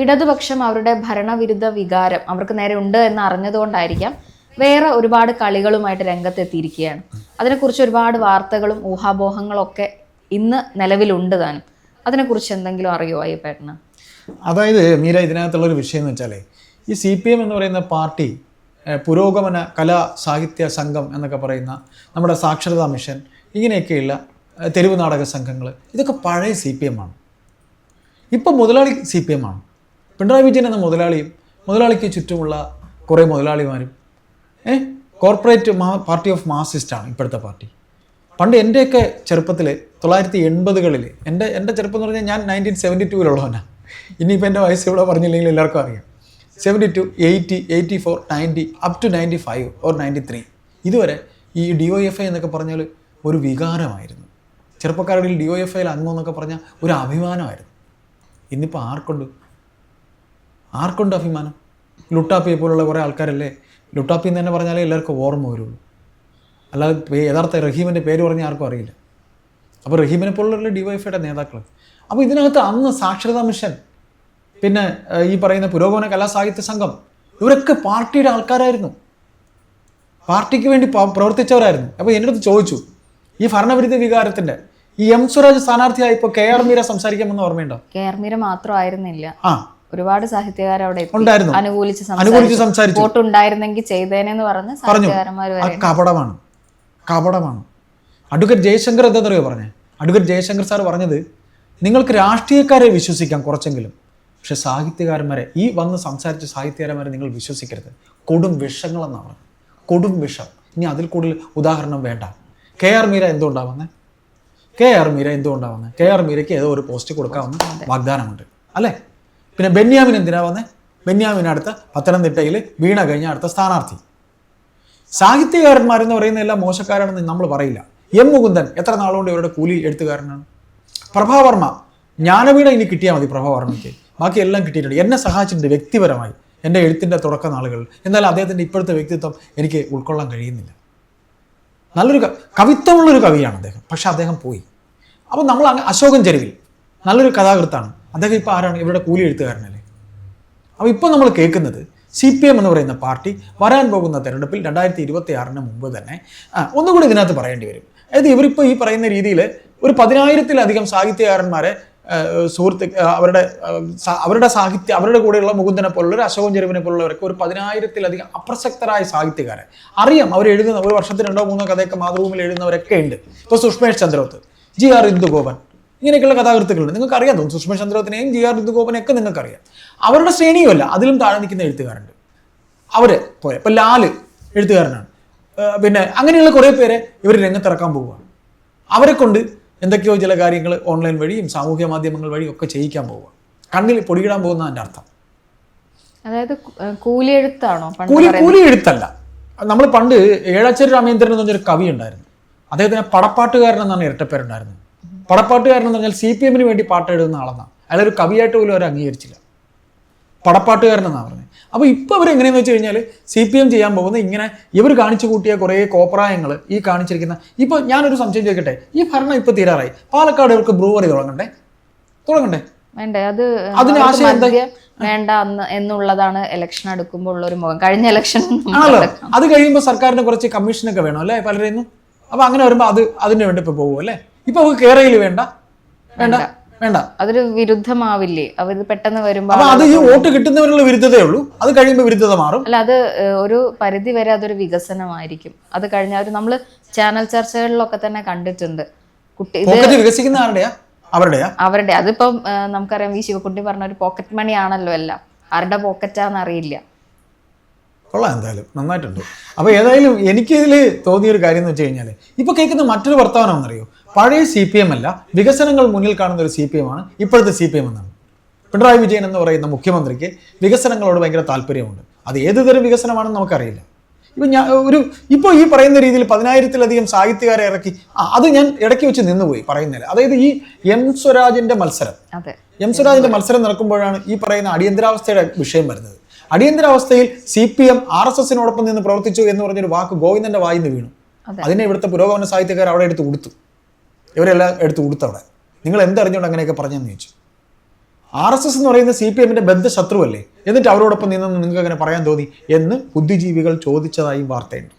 ഇടതുപക്ഷം അവരുടെ ഭരണവിരുദ്ധ വികാരം അവർക്ക് നേരെ ഉണ്ട് എന്ന് അറിഞ്ഞതുകൊണ്ടായിരിക്കാം വേറെ ഒരുപാട് കളികളുമായിട്ട് രംഗത്തെത്തിയിരിക്കുകയാണ്. അതിനെക്കുറിച്ച് ഒരുപാട് വാർത്തകളും ഊഹാപോഹങ്ങളൊക്കെ ഇന്ന് നിലവിലുണ്ട് താനും. അതിനെക്കുറിച്ച് എന്തെങ്കിലും അറിയോ അയ്യപ്പേട്ടന്? അതായത് മീര ഇതിനകത്തുള്ള ഒരു വിഷയം എന്ന് വെച്ചാൽ ഈ സി പി എം എന്ന് പറയുന്ന പാർട്ടി പുരോഗമന കലാ സാഹിത്യ സംഘം എന്നൊക്കെ പറയുന്ന നമ്മുടെ സാക്ഷരതാ മിഷൻ ഇങ്ങനെയൊക്കെയുള്ള തെരുവ് നാടക സംഘങ്ങൾ ഇതൊക്കെ പഴയ സി പി എം ആണ്. ഇപ്പം മുതലാളി സി പി എം ആണ്. പിണറായി വിജയൻ എന്ന മുതലാളിയും മുതലാളിക്ക് ചുറ്റുമുള്ള കുറേ മുതലാളിമാരും ഏ കോർപ്പറേറ്റ് മാ പാർട്ടി ഓഫ് മാസിസ്റ്റാണ് ഇപ്പോഴത്തെ പാർട്ടി. പണ്ട് എന്റെയൊക്കെ ചെറുപ്പത്തിൽ തൊള്ളായിരത്തി എൺപതുകളിൽ എന്റെ എന്റെ ചെറുപ്പം എന്ന് പറഞ്ഞാൽ ഞാൻ നയന്റീൻ സെവന്റി ടൂവിലുള്ളവനാണ് ഇനിയിപ്പോൾ എന്റെ വയസ്സ് ഇവിടെ പറഞ്ഞില്ലെങ്കിൽ എല്ലാവർക്കും അറിയാം. Seventy two eighty eighty four ninety up to ninety five or ninety three. ഇതുവരെ ഈ ഡി ഒ എഫ് ഐ എന്നൊക്കെ പറഞ്ഞാൽ ഒരു വികാരമായിരുന്നു. ചെറുപ്പക്കാരുടെ ഡി ഒ എഫ് ഐയിൽ അംഗമെന്നൊക്കെ പറഞ്ഞാൽ ഒരു അഭിമാനമായിരുന്നു. ഇന്നിപ്പോൾ ആർക്കുണ്ട്? ആർക്കുണ്ട് അഭിമാനം? ലുട്ടാപ്പിയെ പോലുള്ള കുറേ ആൾക്കാരല്ലേ? ലുട്ടാപ്പി എന്ന് തന്നെ പറഞ്ഞാലേ എല്ലാവർക്കും ഓർമ്മ വരുള്ളൂ. അല്ലാതെ യഥാർത്ഥ റഹീമിന്റെ പേര് പറഞ്ഞാൽ ആർക്കും അറിയില്ല. അപ്പോൾ റഹീമിനെ പോലുള്ള ഡിവൈഫൈയുടെ നേതാക്കൾ അപ്പോൾ ഇതിനകത്ത് അന്ന് സാക്ഷരതാ മിഷൻ പിന്നെ ഈ പറയുന്ന പുരോഗമന കലാസാഹിത്യ സംഘം ഇവരൊക്കെ പാർട്ടിയുടെ ആൾക്കാരായിരുന്നു. പാർട്ടിക്ക് വേണ്ടി പ്രവർത്തിച്ചവരായിരുന്നു. അപ്പോൾ എന്റെ അടുത്ത് ചോദിച്ചു ഈ ഭരണവിരുദ്ധ വികാരത്തിന്റെ ഈ എം സ്വരാജ് സ്ഥാനാർത്ഥിയായി ഇപ്പോൾ കെ ആർ മീര സംസാരിക്കാമെന്ന് ഓർമ്മയുണ്ടോ? കെ ആർ മീര മാത്രമായിരുന്നില്ല. ആ. ഒരുപാട് സാഹിത്യകാർ അവിടെ. അനുകൂലിച്ച് അനുകൂലിച്ച് സംസാരിച്ചു. വോട്ട് ഉണ്ടായിരുന്നെങ്കിൽ ചെയ്തേനെന്ന് പറഞ്ഞ് സാഹിത്യകാരന്മാർ കപടമാണ്. കപടമാണ്. അഡ്വക്കേറ്റ് ജയശങ്കർ എന്താണെന്നറിയോ പറഞ്ഞേ? അഡ്വക്കേറ്റ് ജയശങ്കർ സാർ പറഞ്ഞത് നിങ്ങൾക്ക് രാഷ്ട്രീയക്കാരെ വിശ്വസിക്കാം കുറച്ചെങ്കിലും. പക്ഷെ സാഹിത്യകാരന്മാരെ ഈ വന്ന് സംസാരിച്ച സാഹിത്യകാരന്മാരെ നിങ്ങൾ വിശ്വസിക്കരുത്. കൊടും വിഷങ്ങളെന്നാണ് പറഞ്ഞത് കൊടും വിഷം. ഇനി അതിൽ കൂടുതൽ ഉദാഹരണം വേണ്ട. കെ ആർ മീര എന്തുകൊണ്ടാവുന്നത് കെ ആർ മീര എന്തുകൊണ്ടാവുന്നത് കെ ആർ മീരയ്ക്ക് ഏതോ ഒരു പോസ്റ്റ് കൊടുക്കാവുന്ന. വാഗ്ദാനമുണ്ട്. അല്ലേ? പിന്നെ ബെന്യാമിൻ എന്തിനാ വന്നേ? ബെന്യാമിൻ അടുത്ത പത്തനംതിട്ടയിൽ വീണ കഴിഞ്ഞ അടുത്ത സ്ഥാനാർത്ഥി. സാഹിത്യകാരന്മാരെന്ന് പറയുന്ന എല്ലാം മോശക്കാരാണെന്ന് നമ്മൾ പറയില്ല. എം മുകുന്ദൻ എത്ര നാളുകൊണ്ട് ഇവരുടെ കൂലി എഴുത്തുകാരനാണ്? പ്രഭാവർമ്മ ജ്ഞാനവീണ ഇനി കിട്ടിയാൽ മതി പ്രഭാവർമ്മയ്ക്ക്. ബാക്കി എല്ലാം കിട്ടിയിട്ടുണ്ട്. എന്നെ സഹായിച്ചിട്ടുണ്ട് വ്യക്തിപരമായി. എന്റെ എഴുത്തിന്റെ തുടക്ക നാളുകളിൽ എന്നാൽ അദ്ദേഹത്തിന്റെ ഇപ്പോഴത്തെ വ്യക്തിത്വം എനിക്ക് ഉൾക്കൊള്ളാൻ കഴിയുന്നില്ല. നല്ലൊരു കവിത്വമുള്ളൊരു കവിയാണ് അദ്ദേഹം. പക്ഷെ അദ്ദേഹം പോയി. അപ്പോൾ നമ്മൾ അശോകൻ ചെരുവിൽ. നല്ലൊരു കഥാകൃത്താണ്. അദ്ദേഹം ഇപ്പോൾ ആരാണ്? ഇവരുടെ കൂലി എഴുത്തുകാരനല്ലേ അപ്പോൾ ഇപ്പോൾ നമ്മൾ കേൾക്കുന്നത് സി പി എം എന്ന് പറയുന്ന പാർട്ടി വരാൻ പോകുന്ന തെരഞ്ഞെടുപ്പിൽ രണ്ടായിരത്തി ഇരുപത്തി ആറിന് മുമ്പ് തന്നെ ഒന്നുകൂടി ഇതിനകത്ത് പറയേണ്ടി വരും. അതായത് ഇവരിപ്പോൾ ഈ പറയുന്ന രീതിയിൽ ഒരു പതിനായിരത്തിലധികം സാഹിത്യകാരന്മാരെ സുഹൃത്ത് അവരുടെ അവരുടെ സാഹിത്യ അവരുടെ കൂടെയുള്ള മുകുന്ദനെ പോലുള്ള ഒരു അശോകൻ ചെരുവിനെ പോലുള്ളവരൊക്കെ ഒരു പതിനായിരത്തിലധികം അപ്രസക്തരായ സാഹിത്യകാരെ അറിയാം അവർ എഴുതുന്ന ഒരു വർഷത്തിൽ രണ്ടോ മൂന്നോ കഥയൊക്കെ മാതൃഭൂമിയിൽ എഴുതുന്നവരൊക്കെ ഉണ്ട്. ഇപ്പോൾ സുഷ്മേഷ് ചന്ദ്രോത്ത് ജി ആർ ഇന്ദുഗോപൻ ഇങ്ങനെയൊക്കെയുള്ള കഥാകൃത്തുക്കളുണ്ട്. നിങ്ങൾക്ക് അറിയാം തോന്നുന്നു. സുഷമ ചന്ദ്രത്തിനെയും ജി ആർ ഋതുഗോപനെയൊക്കെ നിങ്ങൾക്കറിയാം. അവരുടെ ശ്രേണിയുമല്ല. അതിലും താഴെ നിൽക്കുന്ന എഴുത്തുകാരുണ്ട്. അവർ പോയ ഇപ്പം ലാൽ എഴുത്തുകാരനാണ്. പിന്നെ അങ്ങനെയുള്ള കുറേ പേരെ ഇവർ രംഗത്തിറക്കാൻ പോവുകയാണ്. അവരെ കൊണ്ട് എന്തൊക്കെയോ ചില കാര്യങ്ങൾ ഓൺലൈൻ വഴിയും സാമൂഹ്യ മാധ്യമങ്ങൾ വഴിയും ഒക്കെ ചെയ്യിക്കാൻ പോവുക കണ്ണിൽ പൊടിയിടാൻ പോകുന്ന അതിന്റെ അർത്ഥം. അതായത് കൂലി എഴുത്താണോ കൂലി കൂലി എഴുത്തല്ല നമ്മൾ പണ്ട് ഏഴാച്ചേരി രാമേന്ദ്രൻ എന്ന് പറഞ്ഞൊരു കവി ഉണ്ടായിരുന്നു. അദ്ദേഹത്തിന് പടപ്പാട്ടുകാരൻ എന്നാണ് ഇരട്ടപ്പേരുണ്ടായിരുന്നത്. പടപ്പാട്ടുകാരൻ എന്ന് പറഞ്ഞാൽ സി പി എമ്മിന് വേണ്ടി പാട്ട് എഴുതുന്ന ആളെന്നാണ് അയാളൊരു കവിയായിട്ട് പോലും അവർ അംഗീകരിച്ചില്ല. പടപ്പാട്ടുകാരൻ എന്നാണ് പറഞ്ഞത് അപ്പോൾ ഇപ്പോൾ അവർ എങ്ങനെയെന്ന് വെച്ച് കഴിഞ്ഞാൽ സി പി എം ചെയ്യാൻ പോകുന്നത് ഇങ്ങനെ ഇവർ കാണിച്ചു കൂട്ടിയ കുറേ കോപ്രായങ്ങൾ ഈ കാണിച്ചിരിക്കുന്ന ഇപ്പോൾ ഞാനൊരു സംശയം ചോദിക്കട്ടെ ഈ ഭരണം ഇപ്പോൾ തീരാറായി. പാലക്കാട് ഇവർക്ക് ബ്രൂവറി തുടങ്ങണ്ടേ? തുടങ്ങണ്ടേ? വേണ്ടേ? അത് അതിന് ആശയം എന്താ? വേണ്ട അന്ന് എന്നുള്ളതാണ് ഇലക്ഷൻ അടുക്കുമ്പോൾ ഉള്ള ഒരു മുഖം. കഴിഞ്ഞ ഇലക്ഷൻ ആണല്ലോ. അത് കഴിയുമ്പോൾ സർക്കാരിന് കുറച്ച് കമ്മീഷനൊക്കെ വേണം അല്ലേ പലരെയും? അപ്പോൾ അങ്ങനെ വരുമ്പോൾ അത് അതിന് വേണ്ടി ഇപ്പോൾ പോകും അല്ലേ ഇപ്പോൾ അവർക്ക് കേരളയിൽ വേണ്ട വേണ്ട. വേണ്ട. അതൊരു വിരുദ്ധമാവില്ലേ? അവർ പെട്ടെന്ന് വരുമ്പോ അപ്പോൾ അത് ഈ വോട്ട് കിട്ടുന്നവരുള്ള വിരുദ്ധതയേ ഉള്ളൂ. അത് കഴിയുമ്പോൾ വിരുദ്ധത മാറും. അല്ല അത് ഒരു പരിധി വരെ അതൊരു വികസനമായിരിക്കും. അത് കഴിഞ്ഞ ഒരു നമ്മൾ ചാനൽ ചർച്ചകളിലൊക്കെ തന്നെ കണ്ടിട്ടുണ്ട്. കുട്ടി വികസിക്കുന്ന ആരുടെയാ? അവരുടെയാ? അവരുടെ അതിപ്പം നമുക്കറിയാം വി ശിവക്കുട്ടി പറഞ്ഞ ഒരു പോക്കറ്റ് മണി ആണല്ലോ എല്ലാം. ആരുടെ പോക്കറ്റാന്ന് അറിയില്ല. കൊള്ളാം എന്തായാലും. നന്നായിട്ടുണ്ട്. അപ്പോൾ ഏതായാലും എനിക്കിതിൽ തോന്നിയൊരു കാര്യം എന്ന് വെച്ച് കഴിഞ്ഞാൽ ഇപ്പോൾ കേൾക്കുന്ന മറ്റൊരു വർത്തമാനം എന്നറിയോ പഴയ സി പി എം അല്ല വികസനങ്ങൾ മുന്നിൽ കാണുന്ന ഒരു സി പി എം ആണ് ഇപ്പോഴത്തെ സി പി എം എന്നാണ്. പിണറായി വിജയൻ എന്ന് പറയുന്ന മുഖ്യമന്ത്രിക്ക് വികസനങ്ങളോട് ഭയങ്കര താല്പര്യമുണ്ട്. അത് ഏത് തരം വികസനമാണെന്ന് നമുക്കറിയില്ല. ഇപ്പം ഞാൻ ഒരു ഇപ്പോൾ ഈ പറയുന്ന രീതിയിൽ പതിനായിരത്തിലധികം സാഹിത്യകാരെ ഇറക്കി ആ, അത് ഞാൻ ഇടയ്ക്ക് വെച്ച് നിന്നുപോയി പറയുന്നില്ല അതായത് ഈ എം സ്വരാജിന്റെ മത്സരം. എം സ്വരാജിന്റെ മത്സരം നടക്കുമ്പോഴാണ് ഈ പറയുന്ന അടിയന്തരാവസ്ഥയുടെ വിഷയം വരുന്നത്. അടിയന്തരാവസ്ഥയിൽ C P M R S എസിനോടൊപ്പം നിന്ന് പ്രവർത്തിച്ചു എന്ന് പറഞ്ഞൊരു വാക്ക് ഗോവിന്ദന്റെ വായിന്ന് വീണു. അതെ. അതിനെ ഇവിടുത്തെ പുരോഗമന സാഹിത്യക്കാർ അവിടെ എടുത്ത് കൊടുത്തു. ഇവരെല്ലാം എടുത്ത് കൊടുത്തവിടെ. നിങ്ങൾ എന്തറിഞ്ഞുകൊണ്ട് അങ്ങനെയൊക്കെ പറഞ്ഞെന്ന് ചോദിച്ചു. ആർ എസ് എസ് എന്ന് പറയുന്ന സി പി എമ്മിന്റെ ബദ്ധശത്രുവല്ലേ എന്നിട്ട് അവരോടൊപ്പം നിന്നെന്ന് നിങ്ങൾക്ക് അങ്ങനെ പറയാൻ തോന്നി എന്ന് ബുദ്ധിജീവികൾ ചോദിച്ചതായും വാർത്തയുണ്ട്.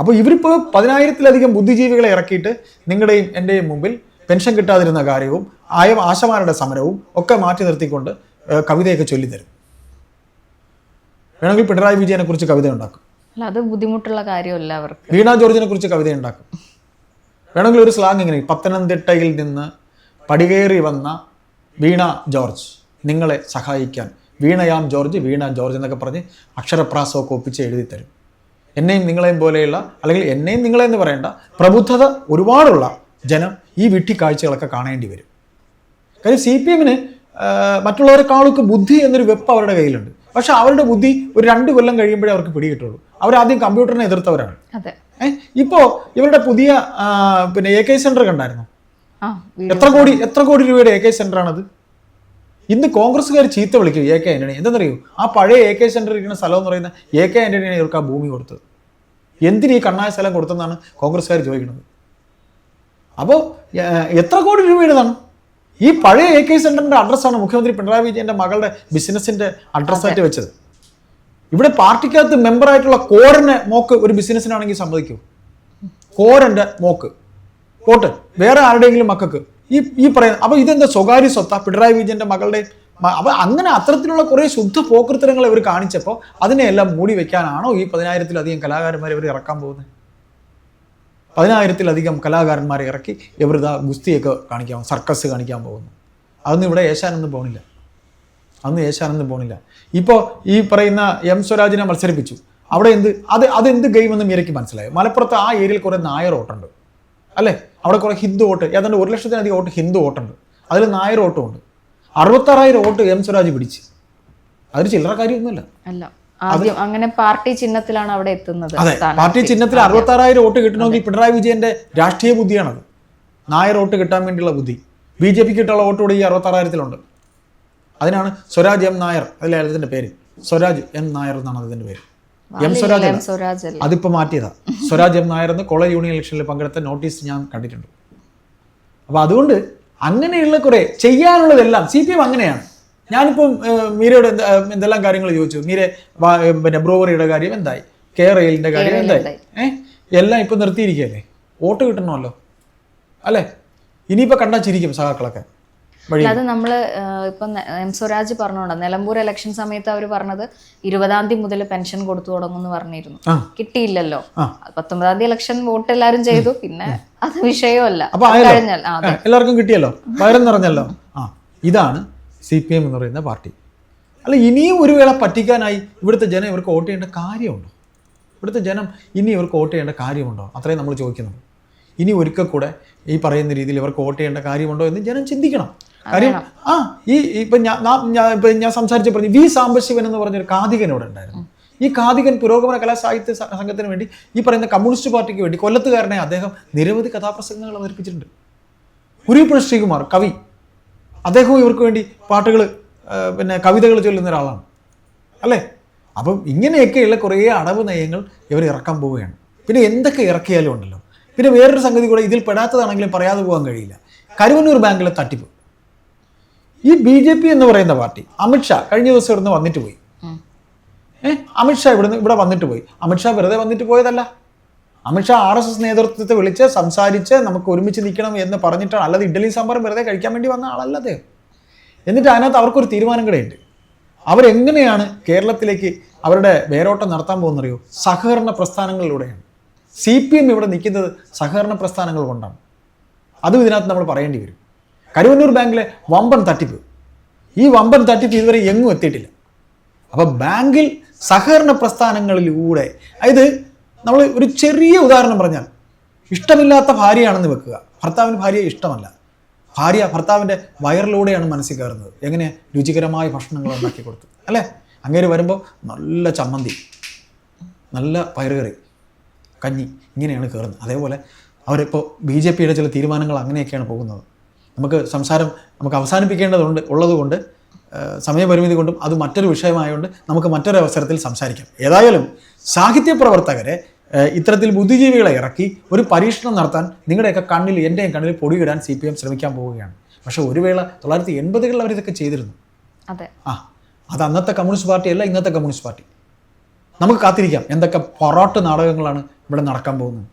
അപ്പോൾ ഇവരിപ്പോൾ പതിനായിരത്തിലധികം ബുദ്ധിജീവികളെ ഇറക്കിയിട്ട് നിങ്ങളുടെയും എന്റെയും മുമ്പിൽ പെൻഷൻ കിട്ടാതിരുന്ന കാര്യവും ആയ ആശമാരുടെ സമരവും ഒക്കെ മാറ്റി നിർത്തിക്കൊണ്ട് കവിതയൊക്കെ ചൊല്ലിത്തരും. വേണമെങ്കിൽ പിണറായി വിജയനെ കുറിച്ച് കവിത ഉണ്ടാക്കും. അല്ല അത് ബുദ്ധിമുട്ടുള്ള കാര്യമല്ല അവർക്ക്. വീണ ജോർജിനെ കുറിച്ച് കവിത ഉണ്ടാക്കും. വേണമെങ്കിൽ ഒരു സ്ലാങ് ഇങ്ങനെ പത്തനംതിട്ടയിൽ നിന്ന് പടികേറി വന്ന വീണ ജോർജ് നിങ്ങളെ സഹായിക്കാൻ. വീണയാം ജോർജ് വീണ ജോർജ് എന്നൊക്കെ പറഞ്ഞ് അക്ഷരപ്രാസമൊക്കെ ഒപ്പിച്ച് എഴുതി തരും. എന്നെയും നിങ്ങളെയും പോലെയുള്ള അല്ലെങ്കിൽ എന്നെയും നിങ്ങളെന്ന് പറയേണ്ട പ്രബുദ്ധത ഒരുപാടുള്ള ജനം ഈ വിട്ടി കാഴ്ചകളൊക്കെ കാണേണ്ടി വരും. കാര്യം സി പി എമ്മിന് മറ്റുള്ളവരെക്കാളൊക്കെ ബുദ്ധി എന്നൊരു വെപ്പ് അവരുടെ കയ്യിലുണ്ട്. പക്ഷെ അവരുടെ ബുദ്ധി ഒരു രണ്ട് കൊല്ലം കഴിയുമ്പോഴേ അവർക്ക് പിടികിട്ടുള്ളൂ. അവരാദ്യം കമ്പ്യൂട്ടറിനെ എതിർത്തവരാണ്. ഇപ്പോ ഇവരുടെ പുതിയ പിന്നെ എ കെ സെന്റർ കണ്ടായിരുന്നു? എത്ര കോടി എത്ര കോടി രൂപയുടെ എ കെ സെന്റർ ആണത്? ഇന്ന് കോൺഗ്രസ്സുകാർ ചീത്ത വിളിക്കും എ കെ ആന്റണി. എന്തെന്നറിയോ? ആ പഴയ എ കെ സെന്റർ ഇരിക്കുന്ന സ്ഥലം എന്ന് പറയുന്ന എ കെ ആന്റണിയാണ് ഇവർക്ക് ആ ഭൂമി കൊടുത്തത്. എന്തിന് ഈ കണ്ണായ സ്ഥലം കൊടുത്തെന്നാണ് കോൺഗ്രസ്സുകാർ ചോദിക്കുന്നത്. അപ്പോൾ എത്ര കോടി രൂപയുടേതാണ്? ഈ പഴയ എ കെ സെന്ററിന്റെ അഡ്രസ്സാണ് മുഖ്യമന്ത്രി പിണറായി വിജയന്റെ മകളുടെ ബിസിനസിന്റെ അഡ്രസ്സായിട്ട് വെച്ചത്. ഇവിടെ പാർട്ടിക്കകത്ത് മെമ്പറായിട്ടുള്ള കോരന്റെ മോക്ക് ഒരു ബിസിനസ്സിനാണെങ്കിൽ സമ്മതിക്കൂ. കോരന്റെ മോക്ക്. പോട്ടെ വേറെ ആരുടെയെങ്കിലും മക്കൾക്ക്. ഈ ഈ പറയുന്ന അപ്പൊ ഇതെന്താ സ്വകാര്യ സ്വത്ത? പിണറായി വിജയന്റെ മകളുടെ അപ്പൊ അങ്ങനെ അത്തരത്തിലുള്ള കുറെ ശുദ്ധ പോക്കൃത്തരങ്ങൾ ഇവർ കാണിച്ചപ്പോൾ അതിനെല്ലാം മൂടി വെക്കാനാണോ ഈ പതിനായിരത്തിലധികം കലാകാരന്മാർ ഇവർ ഇറക്കാൻ പോകുന്നത്? പതിനായിരത്തിലധികം കലാകാരന്മാരെ ഇറക്കി ഇവർ ഇതാ ഗുസ്തിയൊക്കെ കാണിക്കാൻ സർക്കസ് കാണിക്കാൻ പോകുന്നു. അതൊന്നും ഇവിടെ ഏശാനൊന്നും പോണില്ല. അന്ന് യേശാനന്ദൻ പോണില്ല. ഇപ്പോൾ ഈ പറയുന്ന എം സ്വരാജിനെ മത്സരിപ്പിച്ചു. അവിടെ എന്ത് അത് അതെന്ത് ഗെയിം എന്ന് മീരയ്ക്ക് മനസ്സിലായി? മലപ്പുറത്ത് ആ ഏരിയയിൽ കുറേ നായർ വോട്ടുണ്ട്. അല്ലേ? അവിടെ കുറേ ഹിന്ദു വോട്ട് ഏതാണ്ട് ഒരു ലക്ഷത്തിലധികം വോട്ട് ഹിന്ദു വോട്ടുണ്ട്. അതിൽ നായർ വോട്ടും ഉണ്ട്. അറുപത്താറായിരം വോട്ട് എം സ്വരാജ് പിടിച്ച്. അതൊരു ചില്ലറ കാര്യമൊന്നുമല്ല. അല്ല. ആദ്യം അങ്ങനെ പാർട്ടി ചിഹ്നത്തിലാണ് അവിടെ എത്തുന്നത് അതെ പാർട്ടി ചിഹ്നത്തിൽ അറുപത്താറായിരം വോട്ട് കിട്ടണമെങ്കിൽ പിണറായി വിജയന്റെ രാഷ്ട്രീയ ബുദ്ധിയാണത്. നായർ വോട്ട് കിട്ടാൻ വേണ്ടിയുള്ള ബുദ്ധി. ബി ജെ പിക്ക് കിട്ടാനുള്ള വോട്ട് കൂടി ഈ അറുപത്താറായിരത്തിലുണ്ട്. അതിനാണ് സ്വരാജ് എം നായർ അതിലെ അതിന്റെ പേര്? സ്വരാജ് എം നായർ എന്നാണ് അതിന്റെ പേര്. എം സ്വരാജ് അതിപ്പോ മാറ്റിയതാ. സ്വരാജ് എം നായർ എന്ന് കോളേജ് യൂണിയൻ ഇലക്ഷനിൽ പങ്കെടുത്ത നോട്ടീസ് ഞാൻ കണ്ടിട്ടുണ്ട്. അപ്പൊ അതുകൊണ്ട് അങ്ങനെയുള്ള കുറെ ചെയ്യാനുള്ളതെല്ലാം സി പി എം അങ്ങനെയാണ്. ഞാനിപ്പം മീരയുടെ മീരയോട് എന്ത്- എന്തെല്ലാം കാര്യങ്ങൾ ചോദിച്ചു? മീര പിന്നെ ബ്രോവറിയുടെ കാര്യം എന്തായി? കെ റെയിലിന്റെ കാര്യം എന്തായി? ഏഹ് എല്ലാം ഇപ്പൊ നിർത്തിയിരിക്കുകയല്ലേ? വോട്ട് കിട്ടണമല്ലോ. അല്ലേ? ഇനിയിപ്പോ കണ്ടാ ചിരിക്കും സഹാക്കളൊക്കെ വഴി നമ്മൾ ഇപ്പൊ എം സ്വരാജ് പറഞ്ഞോണ്ട നിലമ്പൂർ ഇലക്ഷൻ സമയത്ത് അവർ പറഞ്ഞത് ഇരുപതാം തീയതി മുതൽ പെൻഷൻ കൊടുത്തു തുടങ്ങുമെന്ന് പറഞ്ഞിരുന്നു. കിട്ടിയില്ലല്ലോ. പത്തൊമ്പതാം തീയതി ഇലക്ഷൻ വോട്ട് എല്ലാവരും ചെയ്തു. പിന്നെ അത് വിഷയമല്ല. കഴിഞ്ഞാൽ എല്ലാവർക്കും കിട്ടിയല്ലോ? വയറും നിറഞ്ഞല്ലോ? ആ ഇതാണ് സി പി എം എന്ന് പറയുന്ന പാർട്ടി. അല്ല ഇനിയും ഒരു വേള പറ്റിക്കാനായി ഇവിടുത്തെ ജനം ഇവർക്ക് വോട്ട് ചെയ്യേണ്ട കാര്യമുണ്ടോ? ഇവിടുത്തെ ജനം ഇനി ഇവർക്ക് വോട്ട് ചെയ്യേണ്ട കാര്യമുണ്ടോ? അത്രയും നമ്മൾ ചോദിക്കുന്നത് ഇനി ഒരിക്കൽ കൂടെ ഈ പറയുന്ന രീതിയിൽ ഇവർക്ക് വോട്ട് ചെയ്യേണ്ട കാര്യമുണ്ടോ എന്ന് ജനം ചിന്തിക്കണം. കാര്യം ആ ഈ ഇപ്പം ഞാൻ ഇപ്പൊ ഞാൻ സംസാരിച്ച് ഞാൻ സംസാരിച്ച പറഞ്ഞു വി സാംബശിവൻ എന്ന് പറഞ്ഞൊരു കാതികൻ ഇവിടെ ഉണ്ടായിരുന്നു. ഈ കാതികൻ പുരോഗമന കലാ സാഹിത്യ സംഘത്തിന് വേണ്ടി ഈ പറയുന്ന കമ്മ്യൂണിസ്റ്റ് പാർട്ടിക്ക് വേണ്ടി കൊല്ലത്തുകാരനെ അദ്ദേഹം നിരവധി കഥാപ്രസംഗങ്ങൾ അവതരിപ്പിച്ചിട്ടുണ്ട്. കുരിപ്പുഴ ശ്രീകുമാർ കവി. അദ്ദേഹവും ഇവർക്ക് വേണ്ടി പാട്ടുകൾ പിന്നെ കവിതകൾ ചൊല്ലുന്ന ഒരാളാണ്. അല്ലേ? അപ്പം ഇങ്ങനെയൊക്കെയുള്ള കുറേ അടവ് നയങ്ങൾ ഇവർ ഇറക്കാൻ പോവുകയാണ്. പിന്നെ എന്തൊക്കെ ഇറക്കിയാലും ഉണ്ടല്ലോ? പിന്നെ വേറൊരു സംഗതി കൂടെ ഇതിൽ പെടാത്തതാണെങ്കിലും പറയാതെ പോകാൻ കഴിയില്ല. കരുവന്നൂർ ബാങ്കിലെ തട്ടിപ്പ്. ഈ ബി ജെ പി എന്ന് പറയുന്ന പാർട്ടി അമിത്ഷാ കഴിഞ്ഞ ദിവസം ഇവിടുന്ന് വന്നിട്ട് പോയി. ഏഹ് അമിത്ഷാ ഇവിടുന്ന് ഇവിടെ വന്നിട്ട് പോയി. അമിത്ഷാ വെറുതെ വന്നിട്ട് പോയതല്ല. അമിത്ഷാ ആർ എസ് എസ് നേതൃത്വത്തെ വിളിച്ച് സംസാരിച്ച് നമുക്ക് ഒരുമിച്ച് നിൽക്കണം എന്ന് പറഞ്ഞിട്ടാണ്. അല്ലാതെ ഇഡ്ഡലി സാമ്പാറും വെറുതെ കഴിക്കാൻ വേണ്ടി വന്ന ആളല്ല അദ്ദേഹം. എന്നിട്ട് അതിനകത്ത് അവർക്കൊരു തീരുമാനം കൂടെയുണ്ട് അവരെങ്ങനെയാണ് കേരളത്തിലേക്ക് അവരുടെ വേരോട്ടം നടത്താൻ പോകുന്നറിയോ സഹകരണ പ്രസ്ഥാനങ്ങളിലൂടെയാണ്. സി പി എം ഇവിടെ നിൽക്കുന്നത് സഹകരണ പ്രസ്ഥാനങ്ങൾ കൊണ്ടാണ്. അതും ഇതിനകത്ത് നമ്മൾ പറയേണ്ടി വരും. കരുവന്നൂർ ബാങ്കിലെ വമ്പൻ തട്ടിപ്പ്. ഈ വമ്പൻ തട്ടിപ്പ് ഇതുവരെ എങ്ങും എത്തിയിട്ടില്ല. അപ്പം ബാങ്കിൽ സഹകരണ പ്രസ്ഥാനങ്ങളിലൂടെ അതായത് നമ്മൾ ഒരു ചെറിയ ഉദാഹരണം പറഞ്ഞാൽ ഇഷ്ടമില്ലാത്ത ഭാര്യയാണെന്ന് വെക്കുക. ഭർത്താവിന് ഭാര്യയെ ഇഷ്ടമല്ല. ഭാര്യ ഭർത്താവിന്റെ വയറിലൂടെയാണ് മനസ്സിൽ കയറുന്നത്. എങ്ങനെ? രുചികരമായ ഭക്ഷണങ്ങൾ ഉണ്ടാക്കി കൊടുത്തു. അല്ലേ? അങ്ങനെ വരുമ്പോൾ നല്ല ചമ്മന്തി നല്ല പയറുകറി കഞ്ഞി ഇങ്ങനെയാണ് കയറുന്നത് അതേപോലെ അവരിപ്പോൾ ബി ജെ പിയുടെ ചില തീരുമാനങ്ങൾ അങ്ങനെയൊക്കെയാണ് പോകുന്നത്. നമുക്ക് സംസാരം നമുക്ക് അവസാനിപ്പിക്കേണ്ടതുണ്ട് ഉള്ളതുകൊണ്ട് സമയപരിമിതി കൊണ്ടും അത് മറ്റൊരു വിഷയമായതുകൊണ്ട് നമുക്ക് മറ്റൊരു അവസരത്തിൽ സംസാരിക്കാം. ഏതായാലും സാഹിത്യ പ്രവർത്തകരെ ഇത്തരത്തിൽ ബുദ്ധിജീവികളെ ഇറക്കി ഒരു പരീക്ഷണം നടത്താൻ നിങ്ങളുടെയൊക്കെ കണ്ണിൽ എന്റെയും കണ്ണിൽ പൊടിയിടാൻ സി പി എം ശ്രമിക്കാൻ പോവുകയാണ്. പക്ഷേ ഒരു വേള തൊള്ളായിരത്തി എൺപതുകളിൽ അവരിതൊക്കെ ചെയ്തിരുന്നു. അതെ. ആ അത് അന്നത്തെ കമ്മ്യൂണിസ്റ്റ് പാർട്ടിയല്ല ഇന്നത്തെ കമ്മ്യൂണിസ്റ്റ് പാർട്ടി. നമുക്ക് കാത്തിരിക്കാം. എന്തൊക്കെ പൊറോട്ട് നാടകങ്ങളാണ് ഇവിടെ നടക്കാൻ പോകുന്നത്.